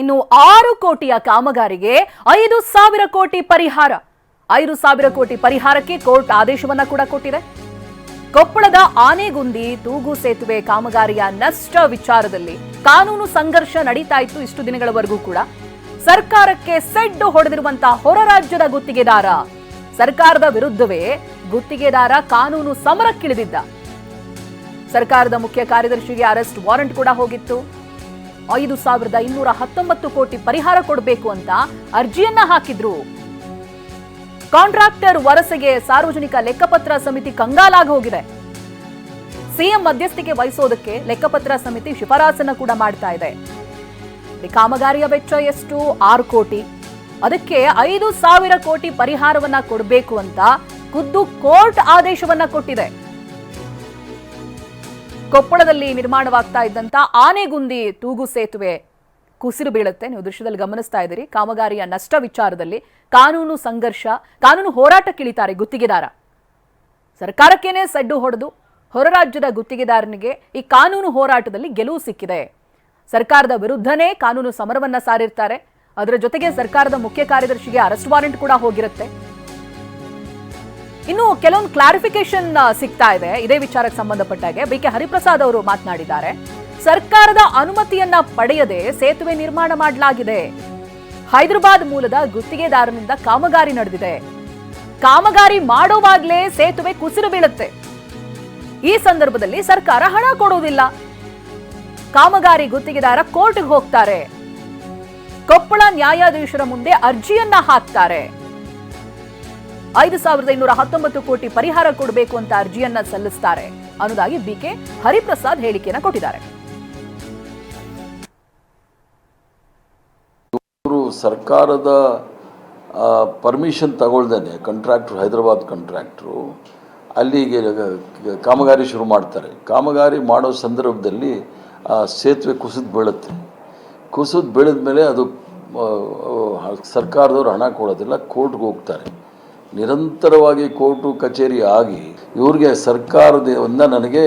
ಇನ್ನು ಆರು ಕೋಟಿಯ ಕಾಮಗಾರಿಗೆ ಐದು ಸಾವಿರ ಕೋಟಿ ಪರಿಹಾರ. ಐದು ಸಾವಿರ ಕೋಟಿ ಪರಿಹಾರಕ್ಕೆ ಕೋರ್ಟ್ ಆದೇಶವನ್ನ ಕೂಡ ಕೊಟ್ಟಿದೆ. ಕೊಪ್ಪಳದ ಆನೆಗುಂದಿ ತೂಗು ಸೇತುವೆ ಕಾಮಗಾರಿಯ ನಷ್ಟ ವಿಚಾರದಲ್ಲಿ ಕಾನೂನು ಸಂಘರ್ಷ ನಡೀತಾ ಇತ್ತು ಇಷ್ಟು ದಿನಗಳವರೆಗೂ ಕೂಡ. ಸರ್ಕಾರಕ್ಕೆ ಸೆಡ್ಡು ಹೊಡೆದಿರುವಂತಹ ಹೊರ ರಾಜ್ಯದ ಗುತ್ತಿಗೆದಾರ. ಸರ್ಕಾರದ ವಿರುದ್ಧವೇ ಗುತ್ತಿಗೆದಾರ ಕಾನೂನು ಸಮರಕ್ಕಿಳಿದಿದ್ದ. ಸರ್ಕಾರದ ಮುಖ್ಯ ಕಾರ್ಯದರ್ಶಿಗೆ ಅರೆಸ್ಟ್ ವಾರೆಂಟ್ ಕೂಡ ಹೋಗಿತ್ತು. ಐದು ಸಾವಿರದ ಇನ್ನೂರ ಹತ್ತೊಂಬತ್ತು ಕೋಟಿ ಪರಿಹಾರ ಕೊಡಬೇಕು ಅಂತ ಅರ್ಜಿಯನ್ನ ಹಾಕಿದ್ರು. ಕಾಂಟ್ರಾಕ್ಟರ್ ವರಸೆಗೆ ಸಾರ್ವಜನಿಕ ಲೆಕ್ಕಪತ್ರ ಸಮಿತಿ ಕಂಗಾಲಾಗಿ ಹೋಗಿದೆ. ಸಿಎಂ ಮಧ್ಯಸ್ಥಿಕೆ ವಹಿಸೋದಕ್ಕೆ ಲೆಕ್ಕಪತ್ರ ಸಮಿತಿ ಶಿಫಾರಸನ್ನ ಕೂಡ ಮಾಡ್ತಾ ಇದೆ. ಕಾಮಗಾರಿಯ ವೆಚ್ಚ ಎಷ್ಟು? ಆರು ಕೋಟಿ. ಅದಕ್ಕೆ ಐದು ಸಾವಿರ ಕೋಟಿ ಪರಿಹಾರವನ್ನ ಕೊಡಬೇಕು ಅಂತ ಖುದ್ದು ಕೋರ್ಟ್ ಆದೇಶವನ್ನ ಕೊಟ್ಟಿದೆ. ಕೊಪ್ಪಳದಲ್ಲಿ ನಿರ್ಮಾಣವಾಗ್ತಾ ಇದ್ದಂತ ಆನೆಗುಂದಿ ತೂಗು ಸೇತುವೆ ಕುಸಿರು ಬೀಳುತ್ತೆ. ನೀವು ದೃಶ್ಯದಲ್ಲಿ ಗಮನಿಸ್ತಾ ಇದ್ದೀರಿ. ಕಾಮಗಾರಿಯ ನಷ್ಟ ವಿಚಾರದಲ್ಲಿ ಕಾನೂನು ಸಂಘರ್ಷ, ಕಾನೂನು ಹೋರಾಟಕ್ಕಿಳಿತಾರೆ ಗುತ್ತಿಗೆದಾರ. ಸರ್ಕಾರಕ್ಕೇನೆ ಸಡ್ಡು ಹೊಡೆದು ಹೊರ ರಾಜ್ಯದ ಗುತ್ತಿಗೆದಾರನಿಗೆ ಈ ಕಾನೂನು ಹೋರಾಟದಲ್ಲಿ ಗೆಲುವು ಸಿಕ್ಕಿದೆ. ಸರ್ಕಾರದ ವಿರುದ್ಧನೇ ಕಾನೂನು ಸಮರವನ್ನ ಸಾರಿರ್ತಾರೆ. ಅದರ ಜೊತೆಗೆ ಸರ್ಕಾರದ ಮುಖ್ಯ ಕಾರ್ಯದರ್ಶಿಗೆ ಅರೆಸ್ಟ್ ವಾರೆಂಟ್ ಕೂಡ ಹೋಗಿರುತ್ತೆ. ಇನ್ನು ಕೆಲವೊಂದು ಕ್ಲಾರಿಫಿಕೇಶನ್ ಸಿಗ್ತಾ ಇದೆ. ಇದೇ ವಿಚಾರಕ್ಕೆ ಸಂಬಂಧಪಟ್ಟಾಗೆ ಬಿ ಕೆ ಹರಿಪ್ರಸಾದ್ ಅವರು ಮಾತನಾಡಿದ್ದಾರೆ. ಸರ್ಕಾರದ ಅನುಮತಿಯನ್ನ ಪಡೆಯದೆ ಸೇತುವೆ ನಿರ್ಮಾಣ ಮಾಡಲಾಗಿದೆ. ಹೈದರಾಬಾದ್ ಮೂಲದ ಗುತ್ತಿಗೆದಾರನಿಂದ ಕಾಮಗಾರಿ ನಡೆದಿದೆ. ಕಾಮಗಾರಿ ಮಾಡೋವಾಗ್ಲೇ ಸೇತುವೆ ಕುಸಿರು ಬೀಳುತ್ತೆ. ಈ ಸಂದರ್ಭದಲ್ಲಿ ಸರ್ಕಾರ ಹಣ ಕೊಡುವುದಿಲ್ಲ ಕಾಮಗಾರಿ ಗುತ್ತಿಗೆದಾರ ಕೋರ್ಟ್ಗೆ ಹೋಗ್ತಾರೆ. ಕೊಪ್ಪಳ ನ್ಯಾಯಾಧೀಶರ ಮುಂದೆ ಅರ್ಜಿಯನ್ನ ಹಾಕ್ತಾರೆ. ಐದು ಸಾವಿರದ ಇನ್ನೂರ ಹತ್ತೊಂಬತ್ತು ಕೋಟಿ ಪರಿಹಾರ ಕೊಡಬೇಕು ಅಂತ ಅರ್ಜಿಯನ್ನ ಸಲ್ಲಿಸ್ತಾರೆ. ಅನ್ನೋದಾಗಿ ಬಿಕೆ ಹರಿಪ್ರಸಾದ್ ಹೇಳಿಕೆಯನ್ನ ಕೊಟ್ಟಿದ್ದಾರೆ. ಸರ್ಕಾರದ ಪರ್ಮಿಷನ್ ತಗೊಳ್ದೇನೆ ಕಾಂಟ್ರಾಕ್ಟ್ರು ಹೈದರಾಬಾದ್ ಕಾಂಟ್ರಾಕ್ಟ್ರು ಅಲ್ಲಿಗೆ ಕಾಮಗಾರಿ ಶುರು ಮಾಡ್ತಾರೆ. ಕಾಮಗಾರಿ ಮಾಡೋ ಸಂದರ್ಭದಲ್ಲಿ ಸೇತುವೆ ಕುಸಿದು ಬೀಳುತ್ತೆ. ಕುಸಿದು ಬೀಳಿದ ಮೇಲೆ ಅದು ಸರ್ಕಾರದವ್ರು ಹಣ ಕೊಡೋದಿಲ್ಲ ಕೋರ್ಟ್ಗೆ ಹೋಗ್ತಾರೆ. ನಿರಂತರವಾಗಿ ಕೋರ್ಟು ಕಚೇರಿ ಆಗಿ ಇವ್ರಿಗೆ ಸರ್ಕಾರದಿಂದ ನನಗೆ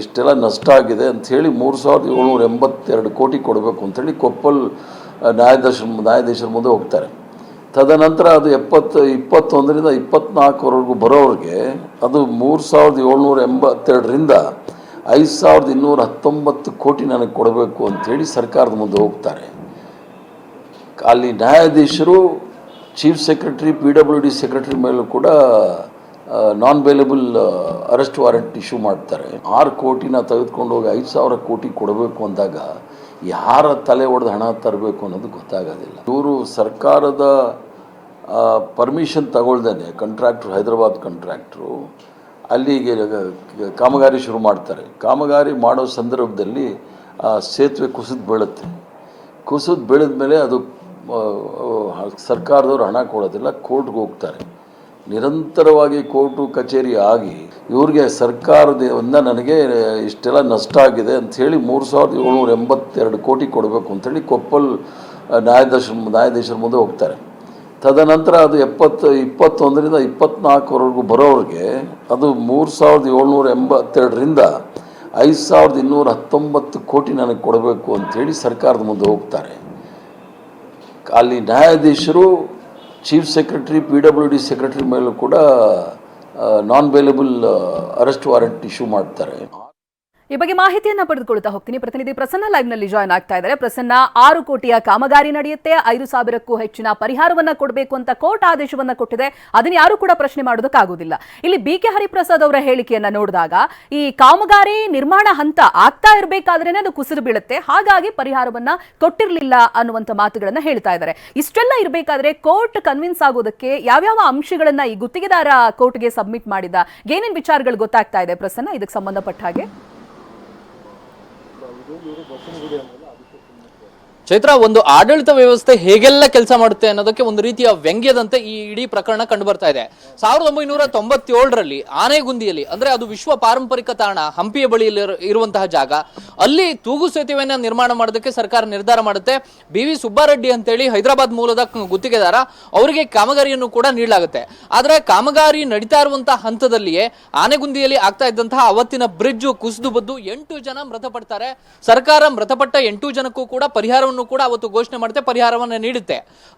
ಇಷ್ಟೆಲ್ಲ ನಷ್ಟ ಆಗಿದೆ ಅಂಥೇಳಿ ಮೂರು ಸಾವಿರದ ಏಳ್ನೂರ ಎಂಬತ್ತೆರಡು ಕೋಟಿ ಕೊಡಬೇಕು ಅಂಥೇಳಿ ಕೊಪ್ಪಲ್ ನ್ಯಾಯಾಧೀಶ, ನ್ಯಾಯಾಧೀಶರ ಮುಂದೆ ಹೋಗ್ತಾರೆ. ತದನಂತರ ಅದು ಎಪ್ಪತ್ತು, ಇಪ್ಪತ್ತೊಂದರಿಂದ ಇಪ್ಪತ್ನಾಲ್ಕರವರೆಗೂ ಬರೋರಿಗೆ ಅದು ಮೂರು ಸಾವಿರದ ಏಳ್ನೂರ ಎಂಬತ್ತೆರಡರಿಂದ ಐದು ಸಾವಿರದ ಇನ್ನೂರ ಹತ್ತೊಂಬತ್ತು ಕೋಟಿ ನನಗೆ ಕೊಡಬೇಕು ಅಂಥೇಳಿ ಸರ್ಕಾರದ ಮುಂದೆ ಹೋಗ್ತಾರೆ. ಅಲ್ಲಿ ನ್ಯಾಯಾಧೀಶರು chief secretary P W D secretary ಮೇಲೂ ಕೂಡ non bailable arrest warrant issue ಮಾಡ್ತಾರೆ. ಆರು ಕೋಟಿನ ತೆಗೆದುಕೊಂಡು ಹೋಗಿ ಐದು ಸಾವಿರ ಕೋಟಿ ಕೊಡಬೇಕು ಅಂದಾಗ ಯಾರ ತಲೆ ಒಡೆದು ಹಣ ತರಬೇಕು ಅನ್ನೋದು ಗೊತ್ತಾಗೋದಿಲ್ಲ. ಇವರು ಸರ್ಕಾರದ ಪರ್ಮಿಷನ್ ತಗೊಳ್ದೇ ಕಂಟ್ರಾಕ್ಟ್ರು ಹೈದರಾಬಾದ್ ಕಾಂಟ್ರಾಕ್ಟ್ರು ಅಲ್ಲಿಗೆ ಕಾಮಗಾರಿ ಶುರು ಮಾಡ್ತಾರೆ. ಕಾಮಗಾರಿ ಮಾಡೋ ಸಂದರ್ಭದಲ್ಲಿ ಸೇತುವೆ ಕುಸಿದು ಬೀಳುತ್ತೆ. ಕುಸಿದು ಬೀಳಿದ ಮೇಲೆ ಅದು ಸರ್ಕಾರದವ್ರು ಹಣ ಕೊಡೋದಿಲ್ಲ, ಕೋರ್ಟ್ಗೆ ಹೋಗ್ತಾರೆ. ನಿರಂತರವಾಗಿ ಕೋರ್ಟು ಕಚೇರಿ ಆಗಿ ಇವ್ರಿಗೆ ಸರ್ಕಾರದಿಂದ ನನಗೆ ಇಷ್ಟೆಲ್ಲ ನಷ್ಟ ಆಗಿದೆ ಅಂಥೇಳಿ ಮೂರು ಸಾವಿರದ ಏಳ್ನೂರ ಎಂಬತ್ತೆರಡು ಕೋಟಿ ಕೊಡಬೇಕು ಅಂಥೇಳಿ ಕೊಪ್ಪಲ್ ನ್ಯಾಯಾಧೀಶ, ನ್ಯಾಯಾಧೀಶರ ಮುಂದೆ ಹೋಗ್ತಾರೆ. ತದನಂತರ ಅದು ಎಪ್ಪತ್ತು, ಇಪ್ಪತ್ತೊಂದರಿಂದ ಇಪ್ಪತ್ನಾಲ್ಕರವರೆಗೂ ಬರೋರಿಗೆ ಅದು ಮೂರು ಸಾವಿರದ ಏಳ್ನೂರ ಎಂಬತ್ತೆರಡರಿಂದ ಐದು ಸಾವಿರದ ಇನ್ನೂರ ಹತ್ತೊಂಬತ್ತು ಕೋಟಿ ನನಗೆ ಕೊಡಬೇಕು ಅಂಥೇಳಿ ಸರ್ಕಾರದ ಮುಂದೆ ಹೋಗ್ತಾರೆ. ಅಲ್ಲಿ ನ್ಯಾಯಾಧೀಶರು chief secretary P W D secretary ಮೇಲೂ ಕೂಡ non available arrest warrant issue ಮಾಡ್ತಾರೆ. ಈ ಬಗ್ಗೆ ಮಾಹಿತಿಯನ್ನ ಪಡೆದುಕೊಳ್ತಾ ಹೋಗ್ತೀನಿ. ಪ್ರತಿನಿಧಿ ಪ್ರಸನ್ನ ಲೈವ್ನಲ್ಲಿ ಜಾಯ್ನ್ ಆಗ್ತಾ ಇದ್ದಾರೆ. ಪ್ರಸನ್ನ, ಆರು ಕೋಟಿಯ ಕಾಮಗಾರಿ ನಡೆಯುತ್ತೆ. ಐದು ಸಾವಿರಕ್ಕೂ ಹೆಚ್ಚಿನ ಪರಿಹಾರವನ್ನ ಕೊಡಬೇಕು ಅಂತ ಕೋರ್ಟ್ ಆದೇಶವನ್ನ ಕೊಟ್ಟಿದೆ. ಅದನ್ನ ಯಾರು ಕೂಡ ಪ್ರಶ್ನೆ ಮಾಡೋದಕ್ಕಾಗೋದಿಲ್ಲ. ಇಲ್ಲಿ ಬಿ ಕೆ ಹರಿಪ್ರಸಾದ್ ಅವರ ಹೇಳಿಕೆಯನ್ನ ನೋಡಿದಾಗ, ಈ ಕಾಮಗಾರಿ ನಿರ್ಮಾಣ ಹಂತ ಆಗ್ತಾ ಇರಬೇಕಾದ್ರೇನೆ ಅದು ಕುಸಿದು ಬೀಳುತ್ತೆ. ಹಾಗಾಗಿ ಪರಿಹಾರವನ್ನ ಕೊಟ್ಟಿರಲಿಲ್ಲ ಅನ್ನುವಂತ ಮಾತುಗಳನ್ನ ಹೇಳ್ತಾ ಇದ್ದಾರೆ. ಇಷ್ಟೆಲ್ಲ ಇರಬೇಕಾದ್ರೆ ಕೋರ್ಟ್ ಕನ್ವಿನ್ಸ್ ಆಗೋದಕ್ಕೆ ಯಾವ್ಯಾವ ಅಂಶಗಳನ್ನ ಈ ಗುತ್ತಿಗೆದಾರ ಕೋರ್ಟ್ಗೆ ಸಬ್ಮಿಟ್ ಮಾಡಿದ, ಏನೇನು ವಿಚಾರಗಳು ಗೊತ್ತಾಗ್ತಾ ಇದೆ ಪ್ರಸನ್ನ, ಇದಕ್ಕೆ ಸಂಬಂಧಪಟ್ಟ ಹಾಗೆ? 이거 몇 분에 그리는 거죠? ಚೈತ್ರ, ಒಂದು ಆಡಳಿತ ವ್ಯವಸ್ಥೆ ಹೇಗೆಲ್ಲ ಕೆಲಸ ಮಾಡುತ್ತೆ ಅನ್ನೋದಕ್ಕೆ ಒಂದು ರೀತಿಯ ವ್ಯಂಗ್ಯದಂತೆ ಈ ಇಡೀ ಪ್ರಕರಣ ಕಂಡು ಬರ್ತಾ ಇದೆ. ಸಾವಿರದ ಒಂಬೈನೂರ ತೊಂಬತ್ತೇಳರಲ್ಲಿ ಆನೆಗುಂದಿಯಲ್ಲಿ, ಅಂದ್ರೆ ಅದು ವಿಶ್ವ ಪಾರಂಪರಿಕ ತಾಣ, ಹಂಪಿಯ ಬಳಿಯಲ್ಲಿ ಇರು- ಇರುವಂತಹ ಜಾಗ, ಅಲ್ಲಿ ತೂಗು ಸೇತುವೆಯನ್ನ ನಿರ್ಮಾಣ ಮಾಡೋದಕ್ಕೆ ಸರ್ಕಾರ ನಿರ್ಧಾರ ಮಾಡುತ್ತೆ. ಬಿ ವಿ ಸುಬ್ಬಾರೆಡ್ಡಿ ಅಂತೇಳಿ ಹೈದರಾಬಾದ್ ಮೂಲದ ಗುತ್ತಿಗೆದಾರ, ಅವರಿಗೆ ಕಾಮಗಾರಿಯನ್ನು ಕೂಡ ನೀಡಲಾಗುತ್ತೆ. ಆದ್ರೆ ಕಾಮಗಾರಿ ನಡೀತಾ ಇರುವಂತಹ ಹಂತದಲ್ಲಿಯೇ ಆನೆಗುಂದಿಯಲ್ಲಿ ಆಗ್ತಾ ಇದ್ದಂತಹ ಅವತ್ತಿನ ಬ್ರಿಡ್ಜ್ ಕುಸಿದು ಬದ್ದು ಎಂಟು ಜನ ಮೃತಪಡ್ತಾರೆ. ಸರ್ಕಾರ ಮೃತಪಟ್ಟ ಎಂಟು ಜನಕ್ಕೂ ಕೂಡ ಪರಿಹಾರವನ್ನು ಪರಿಹಾರವನ್ನು ಕೂಡ ಅವತ್ತು ಘೋಷಣೆ ಮಾಡುತ್ತೆ, ಪರಿಹಾರವನ್ನು ನೀಡುತ್ತೆ.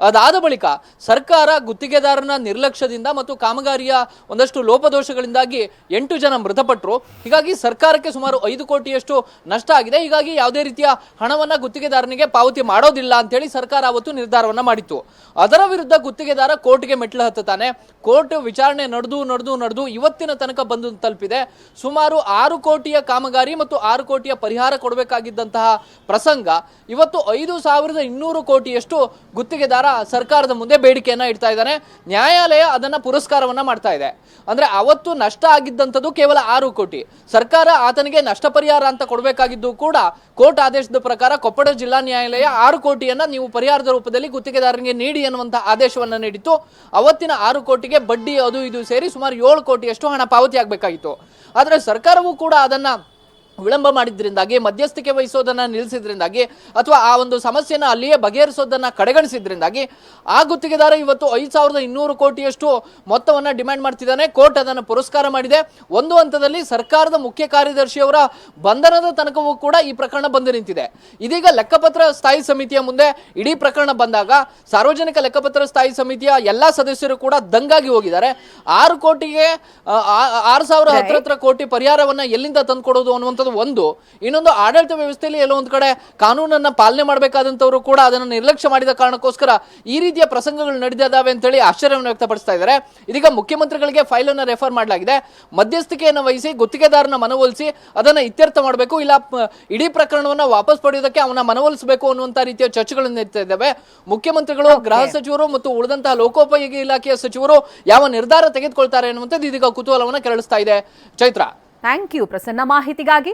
ಅದಾದ ಬಳಿಕ ಸರ್ಕಾರ ಗುತ್ತಿಗೆದಾರನ ನಿರ್ಲಕ್ಷ್ಯದಿಂದ ಮತ್ತು ಕಾಮಗಾರಿಯ ಒಂದಷ್ಟು ಲೋಪದೋಷಗಳಿಂದಾಗಿ ಎಂಟು ಜನ ಮೃತಪಟ್ಟರು ಹೀಗಾಗಿ ಸರ್ಕಾರಕ್ಕೆ ಸುಮಾರು ಐದು ಕೋಟಿಯಷ್ಟು ನಷ್ಟ ಆಗಿದೆ. ಹೀಗಾಗಿ ಯಾವುದೇ ರೀತಿಯ ಹಣವನ್ನ ಗುತ್ತಿಗೆದಾರನಿಗೆ ಪಾವತಿ ಮಾಡೋದಿಲ್ಲ ಅಂತೇಳಿ ಸರ್ಕಾರ ಅವತ್ತು ನಿರ್ಧಾರವನ್ನ ಮಾಡಿತ್ತು. ಅದರ ವಿರುದ್ಧ ಗುತ್ತಿಗೆದಾರ ಕೋರ್ಟ್ಗೆ ಮೆಟ್ಲು ಹತ್ತುತ್ತಾನೆ. ಕೋರ್ಟ್ ವಿಚಾರಣೆ ನಡೆದು ನಡೆದು ನಡೆದು ಇವತ್ತಿನ ತನಕ ಬಂದು ತಲುಪಿದೆ. ಸುಮಾರು ಆರು ಕೋಟಿಯ ಕಾಮಗಾರಿ ಮತ್ತು ಆರು ಕೋಟಿಯ ಪರಿಹಾರ ಕೊಡಬೇಕಾಗಿದ್ದಂತಹ ಪ್ರಸಂಗ ಇವತ್ತು ಐದು ಸಾವಿರದ ಇನ್ನೂರು ಕೋಟಿಯಷ್ಟು ಗುತ್ತಿಗೆದಾರ ಸರ್ಕಾರದ ಮುಂದೆ ಬೇಡಿಕೆಯನ್ನ ಇಡ್ತಾ ಇದ್ದಾನೆ. ನ್ಯಾಯಾಲಯ ಅದನ್ನ ಪುರಸ್ಕಾರವನ್ನ ಮಾಡ್ತಾ ಇದೆ. ಅಂದ್ರೆ ಅವತ್ತು ನಷ್ಟ ಆಗಿದ್ದಂಥದ್ದು ಕೇವಲ ಆರು ಕೋಟಿ. ಸರ್ಕಾರ ಆತನಿಗೆ ನಷ್ಟ ಪರಿಹಾರ ಅಂತ ಕೊಡಬೇಕಾಗಿದ್ದು ಕೂಡ ಕೋರ್ಟ್ ಆದೇಶದ ಪ್ರಕಾರ ಕೊಪ್ಪಳ ಜಿಲ್ಲಾ ನ್ಯಾಯಾಲಯ ಆರು ಕೋಟಿಯನ್ನ ನೀವು ಪರಿಹಾರದ ರೂಪದಲ್ಲಿ ಗುತ್ತಿಗೆದಾರನಿಗೆ ನೀಡಿ ಅನ್ನುವಂತ ಆದೇಶವನ್ನ ನೀಡಿತ್ತು. ಅವತ್ತಿನ ಆರು ಕೋಟಿಗೆ ಬಡ್ಡಿ ಅದು ಇದು ಸೇರಿ ಸುಮಾರು ಏಳು ಕೋಟಿಯಷ್ಟು ಹಣ ಪಾವತಿ ಆಗಬೇಕಾಗಿತ್ತು ಆದರೆ ಸರ್ಕಾರವೂ ಕೂಡ ಅದನ್ನ ವಿಳಂಬ ಮಾಡಿದ್ರಿಂದಾಗಿ ಮಧ್ಯಸ್ಥಿಕೆ ವಹಿಸೋದನ್ನ ನಿಲ್ಲಿಸಿದ್ರಿಂದಾಗಿ ಅಥವಾ ಆ ಒಂದು ಸಮಸ್ಯೆನ ಅಲ್ಲಿಯೇ ಬಗೆಹರಿಸೋದನ್ನ ಕಡೆಗಣಿಸಿದ್ರಿಂದಾಗಿ ಆ ಗುತ್ತಿಗೆದಾರ ಇವತ್ತು ಐದು ಸಾವಿರದ ಇನ್ನೂರು ಕೋಟಿಯಷ್ಟು ಮೊತ್ತವನ್ನ ಡಿಮ್ಯಾಂಡ್ ಮಾಡ್ತಿದ್ದಾನೆ. ಕೋರ್ಟ್ ಅದನ್ನು ಪುರಸ್ಕಾರ ಮಾಡಿದೆ. ಒಂದು ಹಂತದಲ್ಲಿ ಸರ್ಕಾರದ ಮುಖ್ಯ ಕಾರ್ಯದರ್ಶಿಯವರ ಬಂಧನದ ತನಕವೂ ಕೂಡ ಈ ಪ್ರಕರಣ ಬಂದು ನಿಂತಿದೆ. ಇದೀಗ ಲೆಕ್ಕಪತ್ರ ಸ್ಥಾಯಿ ಸಮಿತಿಯ ಮುಂದೆ ಇಡೀ ಪ್ರಕರಣ ಬಂದಾಗ ಸಾರ್ವಜನಿಕ ಲೆಕ್ಕಪತ್ರ ಸ್ಥಾಯಿ ಸಮಿತಿಯ ಎಲ್ಲಾ ಸದಸ್ಯರು ಕೂಡ ದಂಗಾಗಿ ಹೋಗಿದ್ದಾರೆ. ಆರು ಕೋಟಿಗೆ ಆರು ಸಾವಿರ ಹತ್ರ ಹತ್ರ ಕೋಟಿ ಪರಿಹಾರವನ್ನ ಎಲ್ಲಿಂದ ತಂದುಕೊಡೋದು ಅನ್ನುವಂಥದ್ದು ಒಂದು. ಇನ್ನೊಂದು ಆಡಳಿತ ವ್ಯವಸ್ಥೆಯಲ್ಲಿ ಎಲ್ಲೋ ಒಂದು ಕಡೆ ಕಾನೂನನ್ನ ಪಾಲನೆ ಮಾಡಬೇಕಾದಂಥವರು ಕೂಡ ಅದನ್ನು ನಿರ್ಲಕ್ಷ್ಯ ಮಾಡಿದ ಕಾರಣಕ್ಕೋಸ್ಕರ ಈ ರೀತಿಯ ಪ್ರಸಂಗಗಳು ನಡೆದಿದ್ದಾವೆ ಅಂತೇಳಿ ಆಶ್ಚರ್ಯವನ್ನು ವ್ಯಕ್ತಪಡಿಸ್ತಾ ಇದ್ದಾರೆ. ಇದೀಗ ಮುಖ್ಯಮಂತ್ರಿಗಳಿಗೆ ಫೈಲ್ ಅನ್ನು ರೆಫರ್ ಮಾಡಲಾಗಿದೆ. ಮಧ್ಯಸ್ಥಿಕೆಯನ್ನು ವಹಿಸಿ ಗುತ್ತಿಗೆದಾರನ ಮನವೊಲಿಸಿ ಅದನ್ನು ಇತ್ಯರ್ಥ ಮಾಡಬೇಕು ಇಲ್ಲ ಇಡೀ ಪ್ರಕರಣವನ್ನ ವಾಪಸ್ ಪಡೆಯೋದಕ್ಕೆ ಅವನ ಮನವೊಲಿಸಬೇಕು ಅನ್ನುವಂಥ ರೀತಿಯ ಚರ್ಚೆಗಳು ನಡೀತಾ ಇದ್ದಾವೆ ಮುಖ್ಯಮಂತ್ರಿಗಳು ಗೃಹ ಸಚಿವರು ಮತ್ತು ಉಳಿದಂತಹ ಲೋಕೋಪಯೋಗಿ ಇಲಾಖೆಯ ಸಚಿವರು ಯಾವ ನಿರ್ಧಾರ ತೆಗೆದುಕೊಳ್ತಾರೆ ಅನ್ನುವಂಥದ್ದು ಇದೀಗ ಕುತೂಹಲವನ್ನು ಕೆರಳಿಸ್ತಾ ಇದೆ. ಚೈತ್ರ. ಥ್ಯಾಂಕ್ ಯು ಪ್ರಸನ್ನ ಮಾಹಿತಿಗಾಗಿ.